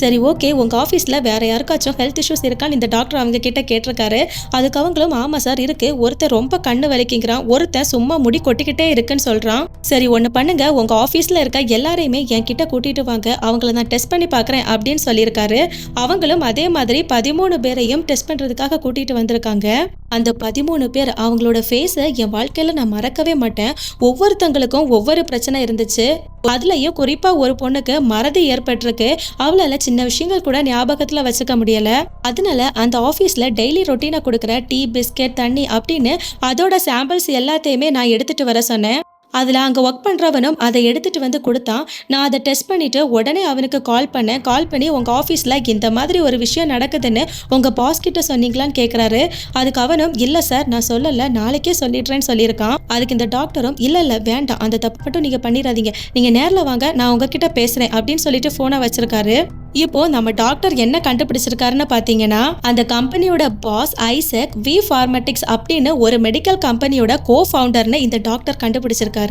சரி ஓகே உங்கள் ஆஃபீஸில் வேறு யாருக்காச்சும் ஹெல்த் இஷ்யூஸ் இருக்கான்னு இந்த டாக்டர் அவங்க கிட்ட கேட்டாரு அதுக்கு அவங்களும் ஆமா சார் இருக்கு. ஒருத்தர் ரொம்ப கண்ணு வலிக்குங்கிறான். ஒருத்தன் சும்மா முடி கொட்டிக்கிட்டே இருக்குன்னு சொல்றான். சரி ஒன்று பண்ணுங்க. உங்க ஆபீஸ்ல இருக்க எல்லாரையுமே என் கிட்ட கூட்டிட்டு வாங்க. அவங்கள நான் டெஸ்ட் பண்ணி பாக்குறேன் அப்படின்னு சொல்லியிருக்காரு. அவங்களும் அதே மாதிரி பதிமூணு பேரையும் டெஸ்ட் பண்றதுக்காக கூட்டிட்டு வந்திருக்காங்க. அந்த பதிமூணு பேர் அவங்களோட ஃபேஸை என் வாழ்க்கையில நான் மறக்கவே மாட்டேன். ஒவ்வொருத்தங்களுக்கும் ஒவ்வொரு பிரச்சனை இருந்துச்சு. அதுலயும் குறிப்பா ஒரு பொண்ணுக்கு மறதி ஏற்பட்டிருக்கு. அவளால சின்ன விஷயங்கள் கூட ஞாபகத்துல வச்சுக்க முடியல. அதனால அந்த ஆஃபீஸில் டெய்லி ரொட்டீனா கொடுக்குற டீ பிஸ்கெட் தண்ணி அப்படின்னு அதோட சாம்பிள்ஸ் எல்லாத்தையுமே நான் எடுத்துட்டு வர சொன்னேன். அதில் அங்கே ஒர்க் பண்ணுறவனும் அதை எடுத்துகிட்டு வந்து கொடுத்தான் நான் அதை டெஸ்ட் பண்ணிவிட்டு உடனே அவனுக்கு கால் பண்ணேன். கால் பண்ணி உங்கள் ஆஃபீஸில் இந்த மாதிரி ஒரு விஷயம் நடக்குதுன்னு உங்கள் பாஸ் கிட்ட சொன்னீங்களான்னு கேட்குறாரு அதுக்கு அவனும் இல்லை சார் நான் சொல்லலை. நாளைக்கே சொல்லிடுறேன்னு சொல்லியிருக்கான். அதுக்கு இந்த டாக்டரும் இல்லை இல்லை வேண்டாம். அந்த தப்பு மட்டும் நீங்கள் பண்ணிடாதீங்க. நீங்கள் நேரில் வாங்க. நான் உங்ககிட்ட பேசுகிறேன் அப்படின்னு சொல்லிட்டு ஃபோனை வச்சிருக்காரு. இப்போ நம்ம டாக்டர் என்ன கண்டுபிடிச்சிருக்காருன்னு பார்த்தீங்கன்னா அந்த கம்பெனியோட பாஸ் ஐசக் வி ஃபார்மெட்டிக்ஸ் அப்படின்னு ஒரு மெடிக்கல் கம்பெனியோட கோ ஃபவுண்டர்னு இந்த டாக்டர் கண்டுபிடிச்சிருக்காரு.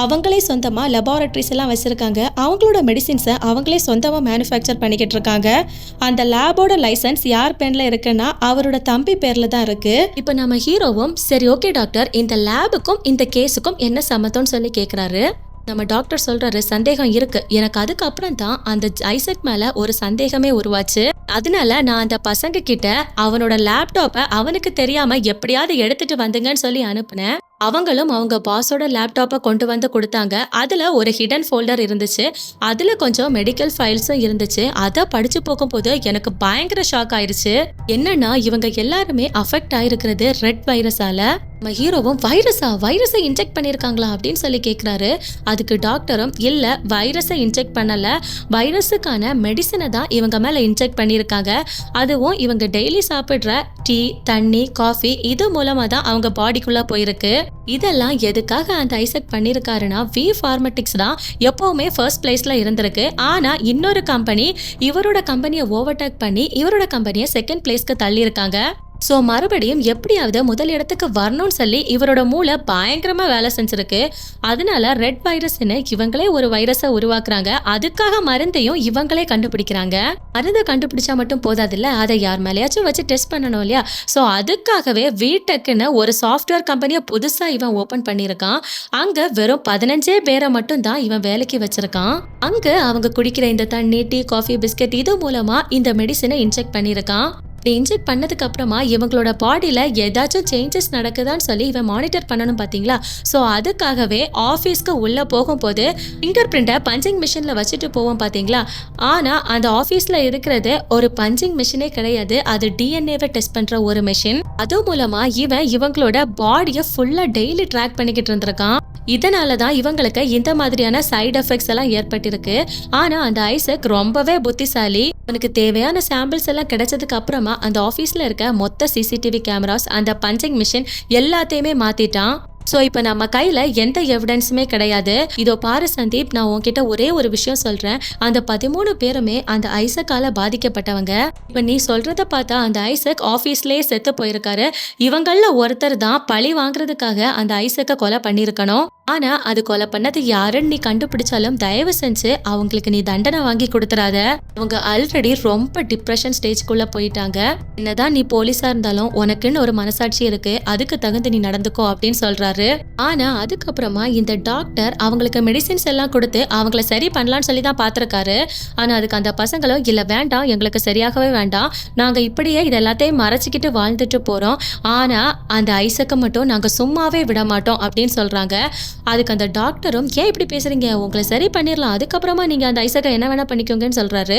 அவங்களே சொந்தமாக லெபார்டரிஸ் எல்லாம் வச்சுருக்காங்க. அவங்களோட மெடிசின்ஸை அவங்களே சொந்தமாக மேனுஃபேக்சர் பண்ணிக்கிட்டு இருக்காங்க. அந்த லேபோட லைசன்ஸ் யார் பேரில் இருக்குன்னா அவரோட தம்பி பேரில் தான் இருக்குது இப்போ நம்ம ஹீரோவும் சரி ஓகே டாக்டர் இந்த லேபுக்கும் இந்த கேஸுக்கும் என்ன சம்மத்தம்னு சொல்லி கேட்குறாரு நம்ம டாக்டர் சொல்றாரு சந்தேகம் இருக்கு. எனக்கு அதுக்கப்புறம் தான் அந்த ஐசக் மேல ஒரு சந்தேகமே உருவாச்சு. அதனால நான் அந்த பசங்க கிட்ட அவனோட லேப்டாப்பை அவனுக்கு தெரியாம எப்படியாவது எடுத்துட்டு வந்துங்கன்னு சொல்லி அனுப்புனேன். அவங்களும் அவங்க பாஸோட லேப்டாப்பை கொண்டு வந்து கொடுத்தாங்க. அதில் ஒரு ஹிடன் ஃபோல்டர் இருந்துச்சு. அதில் கொஞ்சம் மெடிக்கல் ஃபைல்ஸும் இருந்துச்சு. அதை படித்து போகும்போது எனக்கு பயங்கர ஷாக் ஆயிடுச்சு என்னன்னா இவங்க எல்லாருமே அஃபெக்ட் ஆயிருக்கிறது ரெட் வைரஸால நம்ம ஹீரோவும் வைரஸா வைரஸை இன்ஜெக்ட் பண்ணியிருக்காங்களா அப்படின்னு சொல்லி கேட்குறாரு அதுக்கு டாக்டரும் இல்லை வைரஸை இன்ஜெக்ட் பண்ணலை. வைரஸுக்கான மெடிசனை தான் இவங்க மேலே இன்ஜெக்ட் பண்ணியிருக்காங்க அதுவும் இவங்க டெய்லி சாப்பிட்ற டீ தண்ணி காஃபி இது மூலமாக தான் அவங்க பாடிக்குள்ளே போயிருக்கு. இதெல்லாம் எதுக்காக அந்த ஐசக் பண்ணியிருக்காருன்னா வி ஃபார்மெட்டிக்ஸ் தான் எப்போவுமே ஃபர்ஸ்ட் பிளேஸில் இருந்திருக்கு. ஆனால் இன்னொரு கம்பெனி இவரோட கம்பெனியை ஓவர்டேக் பண்ணி இவரோட கம்பெனியை செகண்ட் பிளேஸ்க்கு தள்ளியிருக்காங்க. ஸோ மறுபடியும் எப்படியாவது முதல் இடத்துக்கு வரணும்னு சொல்லி இவரோட மூளை பயங்கரமாக வேலை செஞ்சிருக்கு. அதனால ரெட் வைரஸ்னு இவங்களே ஒரு வைரஸை உருவாக்குறாங்க. அதுக்காக மருந்தையும் இவங்களே கண்டுபிடிக்கிறாங்க. மருந்தை கண்டுபிடிச்சா மட்டும் போதாதில்ல? அதை யார் மேலேயாச்சும் வச்சு டெஸ்ட் பண்ணணும் இல்லையா? ஸோ அதுக்காகவே வீட்டக்குன்னு ஒரு சாஃப்ட்வேர் கம்பெனியை புதுசாக இவன் ஓப்பன் பண்ணியிருக்கான். அங்கே வெறும் பதினஞ்சே பேரை மட்டும் தான் இவன் வேலைக்கு வச்சிருக்கான். அங்கே அவங்க குடிக்கிற இந்த தண்ணி டீ காஃபி பிஸ்கட் இது மூலமாக இந்த மெடிசனை இன்ஜெக்ட் பண்ணியிருக்கான். இப்படி இன்ஜெக்ட் பண்ணதுக்கு அப்புறமா இவங்களோட பாடியில் ஏதாச்சும் சேஞ்சஸ் நடக்குதான்னு சொல்லி இவன் மானிட்டர் பண்ணணும் பார்த்தீங்களா ஸோ அதுக்காகவே ஆஃபீஸ்க்கு உள்ளே போகும்போது ஃபிங்கர் பிரிண்ட்டை பஞ்சிங் மிஷினில் வச்சுட்டு போவோம் பார்த்தீங்களா ஆனால் அந்த ஆஃபீஸில் இருக்கிறது ஒரு பஞ்சிங் மிஷினே கிடையாது. அது டிஎன்ஏவை டெஸ்ட் பண்ணுற ஒரு மிஷின் அது மூலமாக இவன் இவங்களோட பாடியை ஃபுல்லாக டெய்லி ட்ராக் பண்ணிக்கிட்டு இருந்திருக்கான். இதனால தான் இவங்களுக்கு இந்த மாதிரியான சைடு எஃபெக்ட்ஸ் எல்லாம் ஏற்பட்டிருக்கு. ஆனால் அந்த ஐசக் ரொம்பவே புத்திசாலி. அவனுக்கு தேவையான சாம்பிள்ஸ் எல்லாம் கிடைச்சதுக்கு அப்புறமா அந்த ஆஃபீஸில் இருக்க மொத்த சிசிடிவி கேமராஸ் அந்த பஞ்சிங் மிஷின் எல்லாத்தையுமே மாத்திட்டான். ஸோ இப்போ நம்ம கையில் எந்த எவிடன்ஸுமே கிடையாது. இதோ பாரு சந்தீப் நான் உன்கிட்ட ஒரே ஒரு விஷயம் சொல்கிறேன் அந்த பதிமூணு பேருமே அந்த ஐசக்கால பாதிக்கப்பட்டவங்க. இப்போ நீ சொல்கிறத பார்த்தா அந்த ஐசக் ஆஃபீஸ்லேயே செத்து போயிருக்காரு. இவங்களில் ஒருத்தர் தான் பழி வாங்குறதுக்காக அந்த ஐசக்கை கொலை பண்ணியிருக்கணும். ஆனால் அது கொலை பண்ணது யாருன்னு நீ கண்டுபிடிச்சாலும் தயவு செஞ்சு அவங்களுக்கு நீ தண்டனை வாங்கி கொடுத்துறாத. அவங்க ஆல்ரெடி ரொம்ப டிப்ரெஷன் ஸ்டேஜ்குள்ளே போயிட்டாங்க. என்னதான் நீ போலீஸாக இருந்தாலும் உனக்குன்னு ஒரு மனசாட்சி இருக்குது அதுக்கு தகுந்து நீ நடந்துக்கோ அப்படின்னு சொல்றாரு ஆனா அதுக்கப்புறமா இந்த டாக்டர் அவங்களுக்கு மெடிசின்ஸ் எல்லாம் கொடுத்து அவங்கள சரி பண்ணலாம்னு சொல்லி தான் பார்த்துருக்காரு. ஆனா அதுக்கு அந்த பசங்களும் இல்லை வேண்டாம் எங்களுக்கு சரியாகவே வேண்டாம். நாங்க இப்படியே இது எல்லாத்தையும் மறைச்சிக்கிட்டு வாழ்ந்துட்டு போறோம். ஆனா அந்த ஐசக்கை மட்டும் நாங்க சும்மாவே விட மாட்டோம் அப்படின்னு சொல்றாங்க. அதுக்கு அந்த டாக்டரும் ஏன் இப்படி பேசுறீங்க? உங்களை சரி பண்ணிடலாம். அதுக்கப்புறமா நீங்க அந்த ஐசக்கை என்ன வேணா பண்ணிக்கோங்கன்னு சொல்றாரு.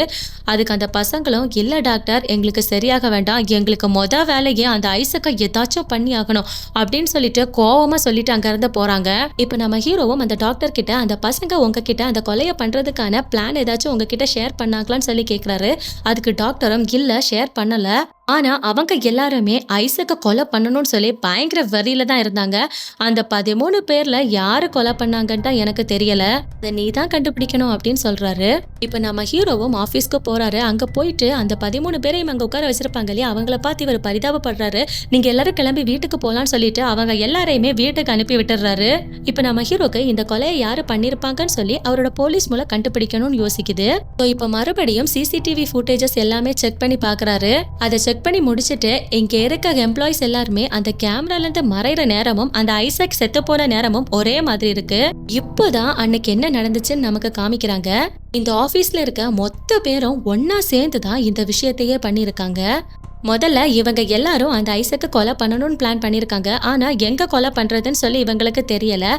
அதுக்கு அந்த பசங்களும் இல்லை டாக்டர் எங்களுக்கு சரியாக வேண்டாம். எங்களுக்கு மொத வேலையே அந்த ஐசக்கை ஏதாச்சும் பண்ணி ஆகணும் அப்படின்னு சொல்லிட்டு கோவமா சொல்லிட்டு அங்கிருந்து போறாங்க. இப்போ நம்ம ஹீரோவும் அந்த டாக்டர் கிட்ட அந்த பசங்க உங்ககிட்ட அந்த கொலையை பண்றதுக்கான பிளான் ஏதாச்சும் உங்ககிட்ட ஷேர் பண்ணாங்களான்னு சொல்லி கேட்குறாரு அதுக்கு டாக்டரும் இல்லை ஷேர் பண்ணல. ஆனால் அவங்க எல்லாருமே ஐசக்க கொலை பண்ணணும்னு சொல்லி பயங்கர வெறியில தான் இருந்தாங்க. அந்த பதிமூணு பேர்ல யாரு கொலை பண்ணாங்கன்னு தான் எனக்கு தெரியல. அதை நீ தான் கண்டுபிடிக்கணும் அப்படின்னு சொல்றாரு. இப்போ நம்ம ஹீரோவும் ஆஃபீஸ்க்கு போறாரு. அங்க போயிட்டு அந்த பதிமூணு பேரையும் அங்கே உட்கார வச்சிருப்பாங்க இல்லையா? அவங்கள பார்த்து இவர் பரிதாபப்படுறாரு. நீங்க எல்லாரும் கிளம்பி வீட்டுக்கு போகலான்னு சொல்லிட்டு அவங்க எல்லாரையுமே வீட்டுக்கு அனுப்பி விட்டுறாரு. இப்போ நம்ம ஹீரோக்கு இந்த கொலையை யாரு பண்ணிருப்பாங்கன்னு சொல்லி அவரோட போலீஸ் மூலம் கண்டுபிடிக்கணும்னு யோசிக்குது. ஸோ இப்போ மறுபடியும் சிசிடிவி ஃபுட்டேஜஸ் எல்லாமே செக் பண்ணி பார்க்குறாரு. அதை செக் பண்ணி முடிச்சுட்டு இங்கே இருக்க எம்ப்ளாயிஸ் எல்லாருமே அந்த கேமராலேருந்து மறைகிற நேரமும் அந்த ஐசக் செத்து போன நேரமும் ஒரே மாதிரி இருக்கு. இப்போதான் அன்னைக்கு என்ன நடந்துச்சுன்னு நமக்கு காமிக்கிறாங்க. இந்த ஆஃபீஸில் இருக்க மொத்த பேரும் ஒன்னா சேர்ந்து தான் இந்த விஷயத்தையே பண்ணியிருக்காங்க. முதல்ல இவங்க எல்லாரும் அந்த ஐசக்கு கொலை பண்ணணும்னு பிளான் பண்ணியிருக்காங்க. ஆனால் எங்கே கொலை பண்ணுறதுன்னு சொல்லி இவங்களுக்கு தெரியலை.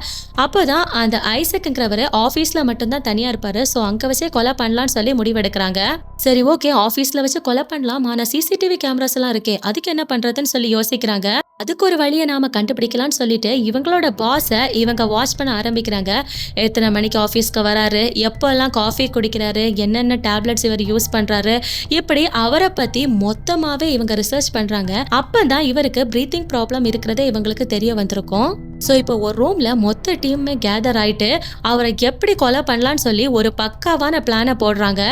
அப்போ தான் அந்த ஐசக்குங்கிறவர் ஆஃபீஸில் மட்டும்தான் தனியாக இருப்பார். ஸோ அங்கே வச்சே கொலை பண்ணலான்னு சொல்லி முடிவெடுக்கிறாங்க. சரி ஓகே ஆஃபீஸில் வச்சு கொலை பண்ணலாம்? ஆனால் சிசிடிவி கேமராஸ் எல்லாம் இருக்கே அதுக்கு என்ன பண்ணுறதுன்னு சொல்லி யோசிக்கிறாங்க. அதுக்கு ஒரு வழியை நாம் கண்டுபிடிக்கலாம்னு சொல்லிட்டு இவங்களோட பாஸை இவங்க வாட்ச் பண்ண ஆரம்பிக்கிறாங்க. எத்தனை மணிக்கு ஆஃபீஸ்க்கு வராரு? எப்போல்லாம் காஃபி குடிக்கிறாரு? என்னென்ன டேப்லெட்ஸ் இவர் யூஸ் பண்ணுறாரு இப்படி அவரை பற்றி மொத்தமாகவே இவங்க ரிசர்ச் பண்ணுறாங்க அப்போ தான் இவருக்கு ப்ரீத்திங் ப்ராப்ளம் இருக்கிறதே இவங்களுக்கு தெரிய வந்திருக்கும். ஸோ இப்போ ஒரு ரூமில் மொத்த டீமுமே கேதர் ஆகிட்டு அவரை எப்படி கொலை பண்ணலான்னு சொல்லி ஒரு பக்காவான பிளானை போடுறாங்க.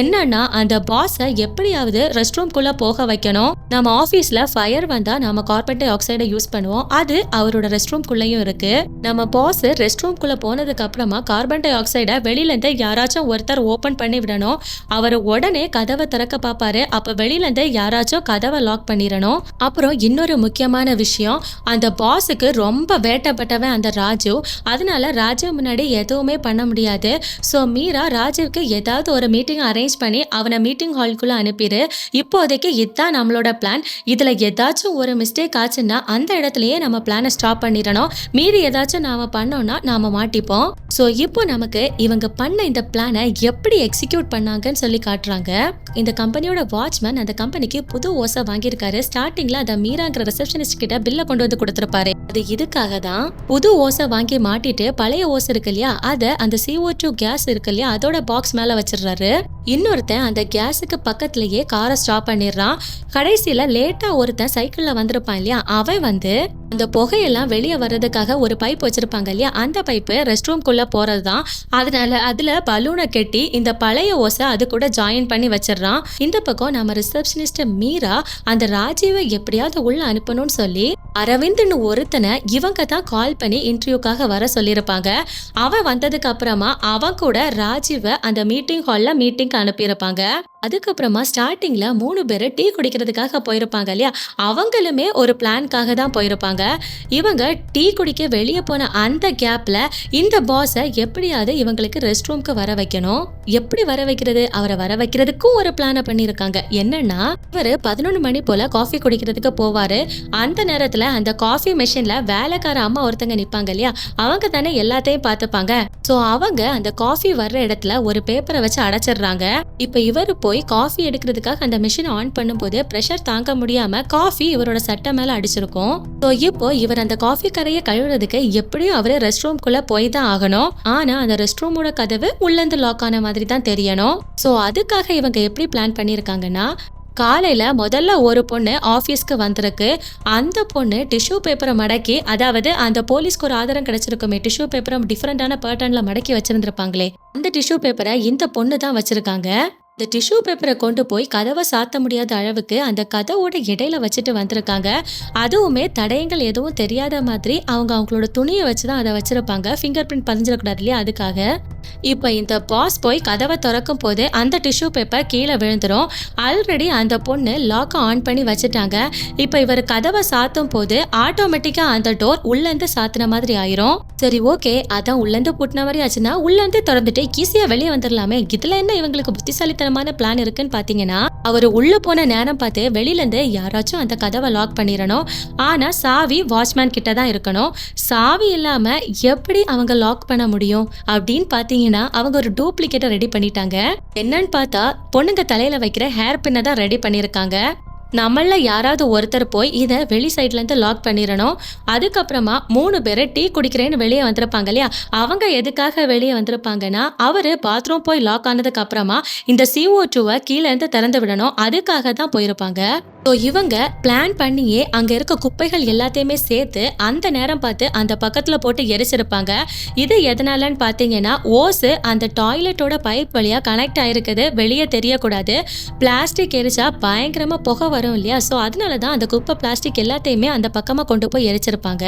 என்னன்னா அந்த பாஸை எப்படியாவது ரெஸ்ட் ரூம்குள்ளே போக வைக்கணும். நம்ம ஆஃபீஸில் ஃபயர் வந்தால் நம்ம கார்பன் டை ஆக்சைடை யூஸ் பண்ணுவோம். அது அவரோட ரெஸ்ட் ரூம்குள்ளேயும் இருக்குது நம்ம பாஸ் ரெஸ்ட் ரூம்குள்ளே போனதுக்கு அப்புறமா கார்பன் டை ஆக்சைடை வெளியிலேருந்து யாராச்சும் ஒருத்தர் ஓப்பன் பண்ணி விடணும். அவர் உடனே கதவை திறக்க பார்ப்பாரு. அப்போ வெளியிலேருந்து யாராச்சும் கதவை லாக் பண்ணிடணும். அப்புறம் இன்னொரு முக்கியமான விஷயம் அந்த பாஸுக்கு ரொம்ப வேட்டப்பட்டவன் அந்த ராஜு. அதனால ராஜா முன்னாடி எதுவுமே பண்ண முடியாது. ஸோ மீரா ராஜுவுக்கு ஏதாவது ஒரு மீட்டிங் அரேஞ்ச் பண்ணி அவனை மீட்டிங் ஹால்குள்ளே அனுப்பிடு இப்போதைக்கு இதுதான் நம்மளோட பிளான் இதில் ஏதாச்சும் ஒரு மிஸ்டேக் ஆச்சுன்னா அந்த இடத்துலயே நம்ம பிளானை ஸ்டாப் பண்ணிடணும். மீறி ஏதாச்சும் நாம பண்ணோம்னா நாம மாட்டிப்போம். ஸோ இப்போ நமக்கு இவங்க பண்ண இந்த பிளானை எப்படி எக்ஸிக்யூட் பண்ணாங்கன்னு சொல்லி காட்டுறாங்க. இந்த கம்பெனியோட வாட்ச்மேன் அந்த கம்பெனிக்கு புது ஓசை வாங்கியிருக்காரு. ஸ்டார்டிங்ல அதை மீராங்கிற ரிசப்ஷனிஸ்ட் கிட்ட பில்லை கொண்டு வந்து கொடுத்துருப்பாரு. அது இதுக்காக தான் புது ஓசை வாங்கி மாட்டிட்டு பழைய ஓசை இருக்கு இல்லையா? அதை அந்த சிஓ டூ கேஸ் இருக்கு இல்லையா? அதோட பாக்ஸ் மேல வச்சிடுறாரு. இன்னொருத்தன் அந்த கேஸுக்கு பக்கத்துலயே காரை ஸ்டாப் பண்ணிடுறான். கடைசியில லேட்டா ஒருத்தன் சைக்கிள்ல வந்திருப்பான் இல்லையா? அவன் வந்து அந்த புகையெல்லாம் வெளியே வர்றதுக்காக ஒரு பைப் வச்சிருப்பாங்க இல்லையா? அந்த பைப்பு ரெஸ்ட் ரூம்குள்ள போறது தான் அதனால அதுல பலூனை கட்டி இந்த பழைய ஓசை அது கூட ஜாயின் பண்ணி வச்சிடுறான். இந்த பக்கம் நம்ம ரிசப்ஷனிஸ்ட் மீரா அந்த ராஜீவை எப்படியாவது உள்ள அனுப்பணும்னு சொல்லி அரவிந்த்னு ஒருத்தனை இவங்க தான் கால் பண்ணி இன்டர்வியூக்காக வர சொல்லியிருப்பாங்க. அவன் வந்ததுக்கு அப்புறமா அவன் கூட ராஜீவை அந்த மீட்டிங் ஹாலில் மீட்டிங்க்கு அனுப்பியிருப்பாங்க. அதுக்கப்புறமா ஸ்டார்டிங்கில் மூணு பேர் டீ குடிக்கிறதுக்காக போயிருப்பாங்க இல்லையா? அவங்களுமே ஒரு பிளான்காக தான் போயிருப்பாங்க. இவங்க டீ குடிக்க வெளியே போன அந்த கேப்பில் இந்த பாஸை எப்படியாவது இவங்களுக்கு ரெஸ்ட் ரூம்க்கு வர வைக்கணும். எப்படி வர வைக்கிறது? அவரை வர வைக்கிறதுக்கும் ஒரு பிளானை பண்ணியிருக்காங்க. என்னன்னா இவர் பதினொன்று மணி போல் காஃபி குடிக்கிறதுக்கு போவார். அந்த நேரத்தில் அந்த காஃபி மிஷினில் வேலைக்கார அம்மா ஒருத்தங்க நிற்பாங்க இல்லையா? அவங்க தானே எல்லாத்தையும் பார்த்துப்பாங்க. ஸோ அவங்க அந்த காஃபி வர்ற இடத்துல ஒரு பேப்பரை வச்சு அடைச்சிடுறாங்க. இப்போ இவர் போய் காஃபி எடுக்கிறதுக்காக அந்த மிஷின் ஆன் பண்ணும்போது ப்ரெஷர் தாங்க முடியாம காஃபி இவரோட சட்டை மேல அடிச்சிருக்கும். ஸோ இப்போ இவர் அந்த காஃபி கரையை கழுவுறதுக்கு எப்படியும் அவர் ரெஸ்ட் ரூம்குள்ள போய் தான் ஆகணும். ஆனா அந்த ரெஸ்ட் ரூமோட கதவு உள்ளேருந்து லாக் ஆன மாதிரி தான் தெரியணும். ஸோ அதுக்காக இவங்க எப்படி பிளான் பண்ணியிருக்காங்கன்னா காலையில முதல்ல ஒரு பொண்ணு ஆஃபீஸ்க்கு வந்திருக்கு. அந்த பொண்ணு டிஷ்யூ பேப்பரை மடக்கி அதாவது அந்த போலீஸ்க்கு ஒரு ஆதாரம் கிடைச்சிருக்குமே டிஷ்யூ பேப்பரை டிஃப்ரெண்டான பேட்டர்ன்ல மடக்கி வச்சிருந்திருப்பாங்களே அந்த டிஷ்யூ பேப்பரை இந்த பொண்ணு தான் வச்சிருக்காங்க. இந்த டிஷ்யூ பேப்பரை கொண்டு போய் கதவை சாத்த முடியாத அளவுக்கு அந்த கதவோட இடையில வச்சுட்டு வந்திருக்காங்க. அதுவுமே தடயங்கள் எதுவும் தெரியாத மாதிரி அவங்க அவங்களோட துணியை வச்சு தான் அதை வச்சிருப்பாங்க. ஃபிங்கர் பிரிண்ட் பதிஞ்சிடக்கூடாது இல்லையா? அதுக்காக. இப்போ இந்த பாஸ் போய் கதவை திறக்கும் போது அந்த டிஷ்யூ பேப்பர் கீழே விழுந்துடும் ஆல்ரெடி அந்த பொண்ணு லாக்கை ஆன் பண்ணி வச்சுட்டாங்க. இப்போ இவர் கதவை சாத்தும் போது ஆட்டோமேட்டிக்காக அந்த டோர் உள்ளேருந்து சாத்தின மாதிரி ஆயிரும். சரி ஓகே அதான் உள்ளேருந்து பூட்டின மாதிரி ஆச்சுன்னா உள்ளேருந்து திறந்துட்டு ஈஸியாக வெளியே வந்துடலாமே இதில் என்ன இவங்களுக்கு புத்திசாலித்தனமான பிளான் இருக்குன்னு பார்த்தீங்கன்னா அவர் உள்ளே போன நேரம் பார்த்து வெளியிலேருந்து யாராச்சும் அந்த கதவை லாக் பண்ணிடணும். ஆனால் சாவி வாட்ச்மேன் கிட்ட தான் இருக்கணும். சாவி இல்லாமல் எப்படி அவங்க லாக் பண்ண முடியும்? அப்படின்னு பார்த்தீங்கன்னா அவங்க ஒரு டூப்ளிகேட்டை ரெடி பண்ணிட்டாங்க. என்னன்னு பார்த்தா பொண்ணுங்க தலையில வைக்கிற ஹேர் பின்னை தான் ரெடி பண்ணியிருக்காங்க. நம்மள யாராவது ஒருத்தர் போய் இதை வெளி சைட்லேருந்து லாக் பண்ணிடணும் அதுக்கப்புறமா மூணு பேர் டீ குடிக்கிறேன்னு வெளியே வந்திருப்பாங்க இல்லையா? அவங்க எதுக்காக வெளியே வந்திருப்பாங்கன்னா அவர் பாத்ரூம் போய் லாக் ஆனதுக்கு அப்புறமா இந்த சிஓ டூவை கீழேருந்து திறந்து விடணும். அதுக்காக தான் போயிருப்பாங்க. ஸோ இவங்க பிளான் பண்ணியே அங்க இருக்க குப்பைகள் எல்லாத்தையுமே சேர்த்து அந்த நேரம் பார்த்து அந்த பக்கத்துல போட்டு எரிச்சிருப்பாங்க. இது எதனாலன்னு பார்த்தீங்கன்னா ஓஸு அந்த டாய்லெட்டோட பைப் வழியா கனெக்ட் ஆயிருக்குது. வெளியே தெரியக்கூடாது. பிளாஸ்டிக் எரிச்சா பயங்கரமா புகை வரும் இல்லையா? ஸோ அதனால தான் அந்த குப்பை பிளாஸ்டிக் எல்லாத்தையுமே அந்த பக்கமாக கொண்டு போய் எரிச்சிருப்பாங்க.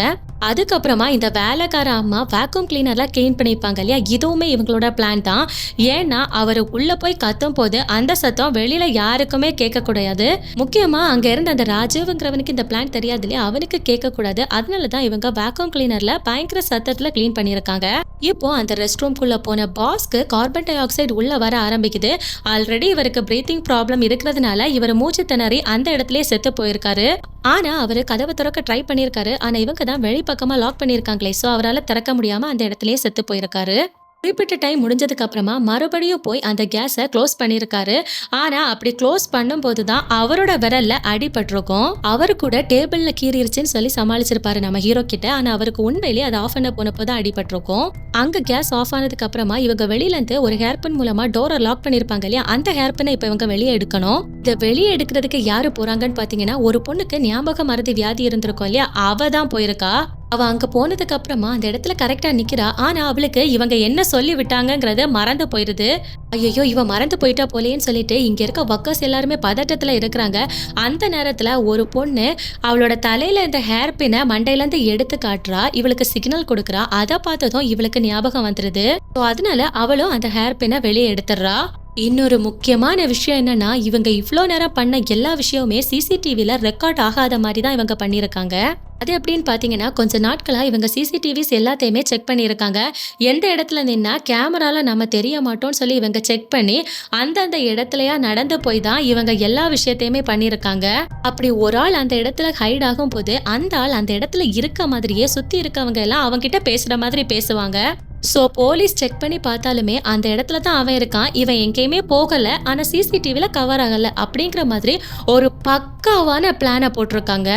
அதுக்கப்புறமா இந்த வேலைக்கார அம்மா வேக்யூம் கிளீனர்லாம் க்ளீன் பண்ணியிருப்பாங்க இல்லையா? இதுவுமே இவங்களோட பிளான் தான். ஏன்னா அவர் உள்ள போய் கத்தும் போது அந்த சத்தம் வெளியில யாருக்குமே கேட்கக்கூடாது முக்கியமா அங்க இருந்த அந்த ராஜீவ்ங்கிறவனுக்கு இந்த பிளான் தெரியாது இல்லையா? அவனுக்கு கேட்கக்கூடாது அதனால தான் இவங்க வேக்யூம் கிளீனர்ல பயங்கர சத்தத்துல க்ளீன் பண்ணியிருக்காங்க. இப்போ அந்த ரெஸ்ட் ரூம்குள்ளே போன பாஸ்க்கு கார்பன் டை ஆக்சைடு உள்ள வர ஆரம்பிக்குது. ஆல்ரெடி இவருக்கு பிரீத்திங் ப்ராப்ளம் இருக்கிறதுனால இவர் மூச்சு திணறி அந்த இடத்துலயே செத்து போயிருக்காரு. ஆனா அவரு கதவை திறக்க ட்ரை பண்ணியிருக்காரு. ஆனா இவங்க தான் வெளிப்பக்கமா லாக் பண்ணியிருக்காங்களே. ஸோ அவரால் திறக்க முடியாம அந்த இடத்துலயே செத்து போயிருக்காரு. குறிப்பிட்ட டைம் முடிஞ்சதுக்கு அப்புறமா மறுபடியும் போய் அந்த கேஸை க்ளோஸ் பண்ணியிருக்காரு ஆனா அப்படி க்ளோஸ் பண்ணும்போது தான் அவரோட விரல்ல அடிபட்டிருக்கும். அவரு கூட டேபிள்ல கீறிடுச்சுன்னு சொல்லி சமாளிச்சிருப்பாரு நம்ம ஹீரோ கிட்ட. ஆனா அவருக்கு உண்மையிலேயே அதை ஆஃப் பண்ண போனப்போ தான் அடிபட்டிருக்கும். அங்க கேஸ் ஆஃப் ஆனதுக்கு அப்புறமா இவங்க வெளியில இருந்து ஒரு ஹேர்பன் மூலமா டோரை லாக் பண்ணிருப்பாங்க இல்லையா? அந்த ஹேர்பனை இப்ப இவங்க வெளியே எடுக்கணும். இதை வெளியே எடுக்கிறதுக்கு யாரு போறாங்கன்னு பாத்தீங்கன்னா ஒரு பொண்ணுக்கு ஞாபக மறதி வியாதி இருந்திருக்கும் இல்லையா? அவ தான் போயிருக்கா. அவ அங்க போனதுக்கு அப்புறமா அந்த இடத்துல கரெக்டா நிக்கிறா. ஆனா அவளுக்கு இவங்க என்ன சொல்லி விட்டாங்கங்கறத மறந்து போயிருது. ஐயோ இவ மறந்து போயிட்டா போலேன்னு சொல்லிட்டு இங்க இருக்க ஒர்க்கர்ஸ் எல்லாருமே பதட்டத்துல இருக்கிறாங்க. அந்த நேரத்துல ஒரு பொண்ணு அவளோட தலையில இந்த ஹேர் பின்னை மண்டையிலேருந்து எடுத்து காட்டுறா. இவளுக்கு சிக்னல் கொடுக்குறா. அதை பார்த்ததும் இவளுக்கு ஞாபகம் வந்துருது. ஸோ அதனால அவளும் அந்த ஹேர் பின்னை வெளியே எடுத்துடுறா. இன்னொரு முக்கியமான விஷயம் என்னன்னா இவங்க இவ்வளோ நேரம் பண்ண எல்லா விஷயமுமே சிசிடிவியில் ரெக்கார்ட் ஆகாத மாதிரி தான் இவங்க பண்ணியிருக்காங்க அது எப்படின்னு பார்த்தீங்கன்னா கொஞ்ச நாட்களாக இவங்க சிசிடிவிஸ் எல்லாத்தையுமே செக் பண்ணியிருக்காங்க எந்த இடத்துல நின்னா கேமராவில் நம்ம தெரிய மாட்டோம்னு சொல்லி இவங்க செக் பண்ணி அந்தந்த இடத்துலையா நடந்து போய் தான் இவங்க எல்லா விஷயத்தையுமே பண்ணியிருக்காங்க அப்படி ஒரு ஆள் அந்த இடத்துல ஹைட் ஆகும் போது அந்த ஆள் அந்த இடத்துல இருக்க மாதிரியே சுற்றி இருக்கவங்க எல்லாம் அவங்ககிட்ட பேசுகிற மாதிரி பேசுவாங்க. ஸோ போலீஸ் செக் பண்ணி பார்த்தாலுமே அந்த இடத்துல தான் அவன் இருக்கான். இவன் எங்கேயுமே போகலை. ஆனால் சிசிடிவியில் கவர் ஆகலை. அப்படிங்கிற மாதிரி ஒரு பக்காவான பிளானை போட்டிருக்காங்க.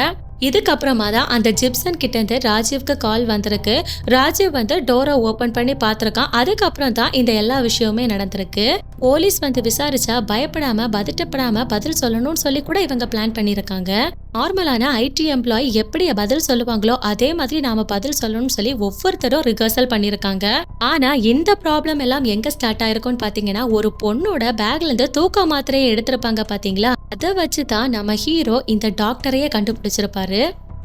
இதுக்கப்புறமா தான் அந்த ஜிப்சன் கிட்டேருந்து ராஜீவ்க்கு கால் வந்திருக்கு. ராஜீவ் வந்து டோரை ஓப்பன் பண்ணி பார்த்துருக்கான். அதுக்கப்புறம் தான் இந்த எல்லா விஷயமுமே நடந்திருக்கு. போலீஸ் வந்து விசாரிச்சா பயப்படாம பதட்டப்படாம பதில் சொல்லணும்னு சொல்லி கூட இவங்க பிளான் பண்ணியிருக்காங்க. நார்மலான ஐடி எம்ப்ளாயி எப்படி பதில் சொல்லுவாங்களோ அதே மாதிரி நாம பதில் சொல்லணும்னு சொல்லி ஒவ்வொருத்தரும் ரிஹர்சல் பண்ணியிருக்காங்க. ஆனா இந்த ப்ராப்ளம் எல்லாம் எங்க ஸ்டார்ட் ஆயிருக்கும்னு பாத்தீங்கன்னா ஒரு பொண்ணோட பேக்ல இருந்து தூக்க மாத்திரையை எடுத்திருப்பாங்க பாத்தீங்களா அதை வச்சு தான் நம்ம ஹீரோ இந்த டாக்டரையே கண்டுபிடிச்சிருப்பாரு.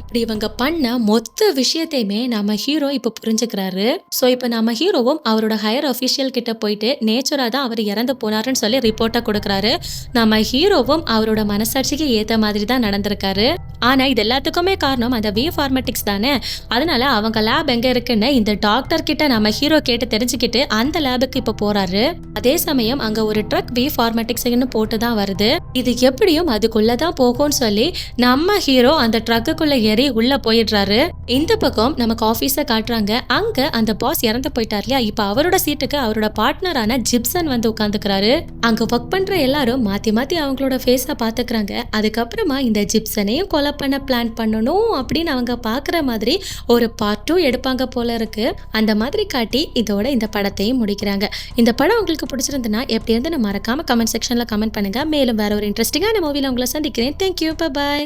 இப்படி இவங்க பண்ண மொத்த விஷயத்தையுமே நம்ம ஹீரோ இப்போ புரிஞ்சுக்கிறாரு. ஸோ இப்போ நம்ம ஹீரோவும் அவரோட ஹையர் அஃபிஷியல் கிட்ட போயிட்டு நேச்சராக தான் அவர் இறந்து போனாருன்னு சொல்லி ரிப்போர்ட்டை கொடுக்குறாரு. நம்ம ஹீரோவும் அவரோட மனசாட்சிக்கு ஏற்ற மாதிரி தான் நடந்திருக்காரு. ஆனால் இது எல்லாத்துக்குமே காரணம் அந்த வி ஃபார்மேட்டிக்ஸ் தானே. அதனால அவங்க லேப் எங்கே இருக்குன்னு இந்த டாக்டர் கிட்ட நம்ம ஹீரோ கேட்டு தெரிஞ்சுக்கிட்டு அந்த லேபுக்கு இப்போ போறாரு. அதே சமயம் அங்கே ஒரு ட்ரக் வி ஃபார்மேட்டிக்ஸ்னு போட்டு தான் வருது. இது எப்படியும் அதுக்குள்ளே தான் போகும்னு சொல்லி நம்ம ஹீரோ அந்த ட்ரக்குக்குள்ள ஏறி உள்ள போயிடுறாரு. இந்த பக்கம் நமக்கு ஆஃபீஸை காட்டுறாங்க. அங்க அந்த பாஸ் இறந்து போயிட்டார் இல்லையா? இப்போ அவரோட சீட்டுக்கு அவரோட பார்ட்னரான ஜிப்சன் வந்து உட்காந்துக்கிறாரு அங்க ஒர்க் பண்ற எல்லாரும் மாத்தி மாத்தி அவங்களோட ஃபேஸை பாத்துக்கிறாங்க அதுக்கப்புறமா இந்த ஜிப்சனையும் கொலை பண்ண பிளான் பண்ணணும் அப்படின்னு அவங்க பாக்குற மாதிரி ஒரு பார்ட் டூ எடுப்பாங்க போல இருக்கு. அந்த மாதிரி காட்டி இதோட இந்த படத்தையும் முடிக்கிறாங்க. இந்த படம் உங்களுக்கு பிடிச்சிருந்துன்னா எப்படி இருந்து மறக்காம கமெண்ட் செக்ஷன்ல கமெண்ட் பண்ணுங்க. மேலும் வேற ஒரு இன்ட்ரெஸ்டிங்கான மூவியில் உங்களை சந்திக்கிறேன். Thank you bye